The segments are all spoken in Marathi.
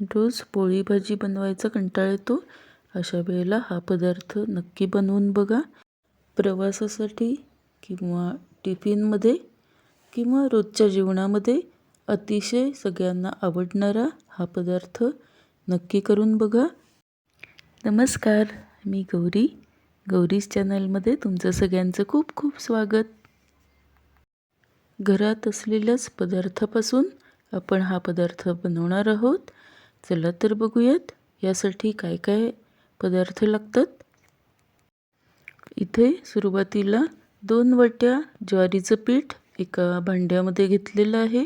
रोज पोळी भाजी बनवायचा कंटाळा येतो. अशा वेळेला हा पदार्थ नक्की बनवून बघा. प्रवासासाठी किंवा टिफिनमध्ये किंवा रोजच्या जेवणामध्ये अतिशय सगळ्यांना आवडणारा हा पदार्थ नक्की करून बघा. नमस्कार मी गौरी. गौरीज चॅनलमध्ये तुमचं सगळ्यांचं खूप खूप स्वागत. घरात असलेल्याच पदार्थापासून आपण हा पदार्थ बनवणार आहोत. चला तर बघूयात. यासाठी काय काय पदार्थ लागतात? इथे सुरुवातीला दोन वाट्या ज्वारीचं पीठ एका भांड्यामध्ये घेतलेलं आहे.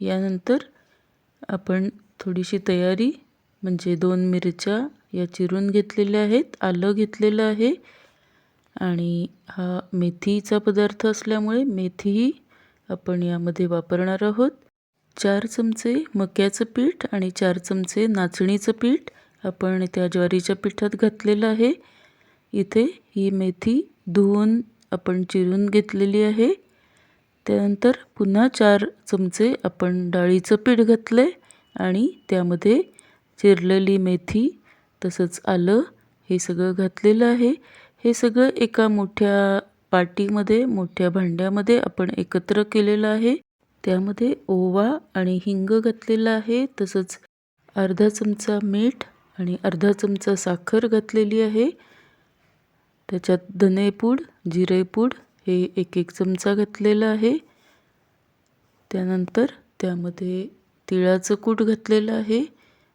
यानंतर आपण थोडीशी तयारी म्हणजे दोन मिरच्या या चिरून घेतलेल्या आहेत आलं घेतलेलं आहे. आणि हा मेथीचा पदार्थ असल्यामुळे मेथीही आपण यामध्ये वापरणार आहोत. चार चमचे मक्याचं पीठ आणि चार चमचे नाचणीचं पीठ आपण त्या ज्वारीच्या पिठात घातलेलं आहे. इथे ही मेथी धुवून आपण चिरून घेतलेली आहे. त्यानंतर पुन्हा चार चमचे आपण डाळीचं पीठ घातलं आहे आणि त्यामध्ये चिरलेली मेथी तसंच आलं हे सगळं घातलेलं आहे. हे सगळं एका मोठ्या पाटीमध्ये मोठ्या भांड्यामध्ये आपण एकत्र केलेलं आहे. त्यामध्ये ओवा आणि हिंग घातलेलं आहे तसंच अर्धा चमचा मीठ आणि अर्धा चमचा साखर घातलेली आहे. त्याच्यात धनेपूड जिरेपूड हे एक एक चमचा घातलेलं आहे. त्यानंतर त्यामध्ये तिळाचं कूट घातलेलं आहे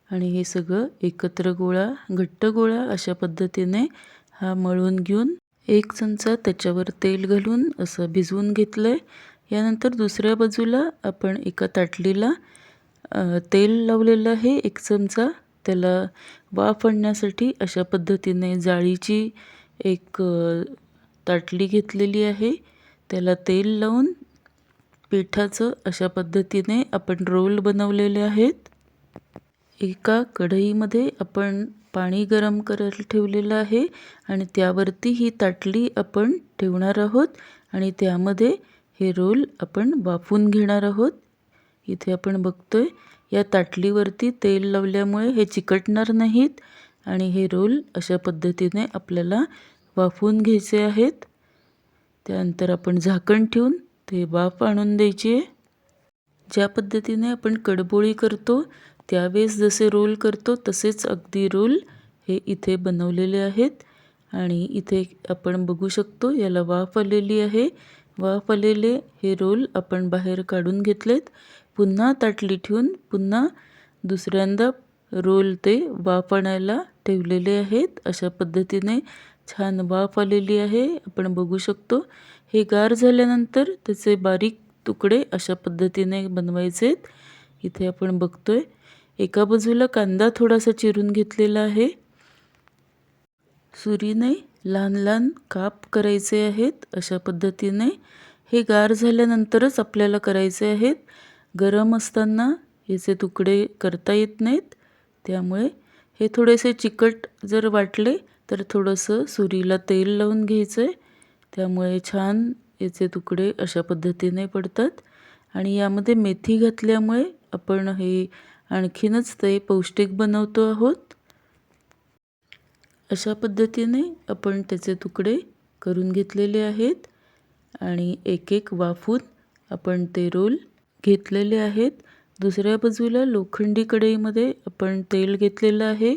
आणि हे सगळं एकत्र गोळा घट्ट गोळा अशा पद्धतीने हा मळून घेऊन एक चमचा त्याच्यावर तेल घालून असं भिजवून घेतलं आहे यानंतर दुसऱ्या बाजूला आपण एका ताटलीला तेल लावलेलं आहे एक चमचा. त्याला वाफ आणण्यासाठी अशा पद्धतीने जाळीची एक ताटली घेतलेली आहे. त्याला तेल लावून पिठाचं अशा पद्धतीने आपण रोल बनवलेले आहेत. एका कढईमध्ये आपण पाणी गरम करायला ठेवलेलं आहे आणि त्यावरती ही ताटली आपण ठेवणार आहोत आणि त्यामध्ये हे रोल आपण वाफवून घेणार आहोत. इथे आपण बघतो आहे या ताटलीवरती तेल लावल्यामुळे हे चिकटणार नाहीत आणि हे रोल अशा पद्धतीने आपल्याला वाफवून घ्यायचे आहेत. त्यानंतर आपण झाकण ठेवून ते वाफ आणून द्यायची आहे. ज्या पद्धतीने आपण कडबोळी करतो त्यावेळेस जसे रोल करतो तसेच अगदी रोल हे इथे बनवलेले आहेत. आणि इथे आपण बघू शकतो याला वाफ आलेली आहे. वाफ आलेले हे रोल आपण बाहेर काढून घेतलेत. पुन्हा ताटली ठेवून पुन्हा दुसऱ्यांदा रोल ते वाफ आणायला ठेवलेले आहेत. अशा पद्धतीने छान वाफ आलेली आहे. आपण बघू शकतो हे गार झाल्यानंतर त्याचे बारीक तुकडे अशा पद्धतीने बनवायचे आहेत इथे आपण बघतोय एका बाजूला कांदा थोडासा चिरून घेतलेला आहे. सुरीने लहान लहान काप करायचे आहेत अशा पद्धतीने. हे गार झाल्यानंतरच आपल्याला करायचे आहेत. गरम असताना याचे तुकडे करता येत नाहीत. त्यामुळे हे थोडेसे चिकट जर वाटले तर थोडंसं सुरीला तेल लावून घ्यायचं आहे त्यामुळे छान याचे तुकडे अशा पद्धतीने पडतात. आणि यामध्ये मेथी घातल्यामुळे आपण हे आणखीनच ते पौष्टिक बनवतो आहोत. अशा पद्धतीने आपण त्याचे तुकडे करून घेतलेले आहेत आणि एक एक वाफून आपण ते रोल घेतलेले आहेत. दुसऱ्या बाजूला लोखंडी कढईमध्ये आपण तेल घेतलेलं आहे.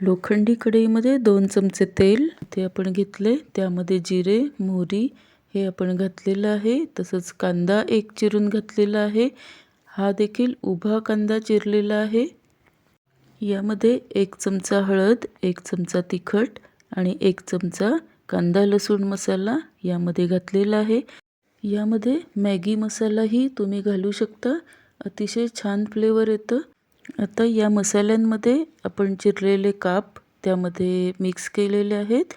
लोखंडी कढईमध्ये दोन चमचे तेल ते आपण घेतले. त्यामध्ये जिरे मोहरी हे आपण घातलेलं आहे. तसंच कांदा एक चिरून घातलेला आहे. हा देखील उभा कांदा चिरलेला आहे. यामध्ये एक चमचा हळद एक चमचा तिखट आणि एक चमचा कांदा लसूण मसाला यामध्ये घातलेला आहे. यामध्ये मॅगी मसालाही तुम्ही घालू शकता. अतिशय छान फ्लेवर येतं. आता या मसाल्यांमध्ये आपण चिरलेले काप त्यामध्ये मिक्स केलेले आहेत.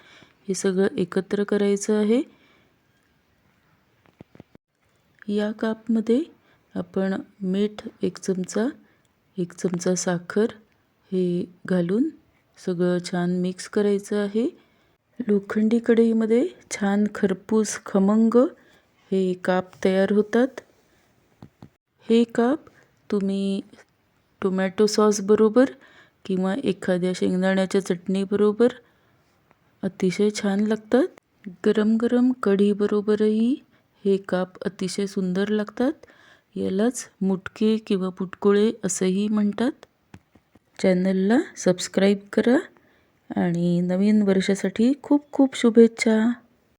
हे सगळं एकत्र करायचं आहे. या कापमध्ये आपण मीठ एक चमचा एक चमचा साखर हे घालून सगळं छान मिक्स करायचं आहे. लोखंडी कढईमध्ये छान खरपूस खमंग हे काप तयार होतात. हे काप तुम्ही टोमॅटो सॉसबरोबर किंवा एखाद्या शेंगदाण्याच्या चटणीबरोबर अतिशय छान लागतात. गरम गरम कढीबरोबरही हे काप अतिशय सुंदर लागतात. यालाच मुटके किंवा पुटकुळे असंही म्हणतात. चॅनलला सबस्क्राईब करा आणि नवीन वर्षासाठी खूप खूप शुभेच्छा.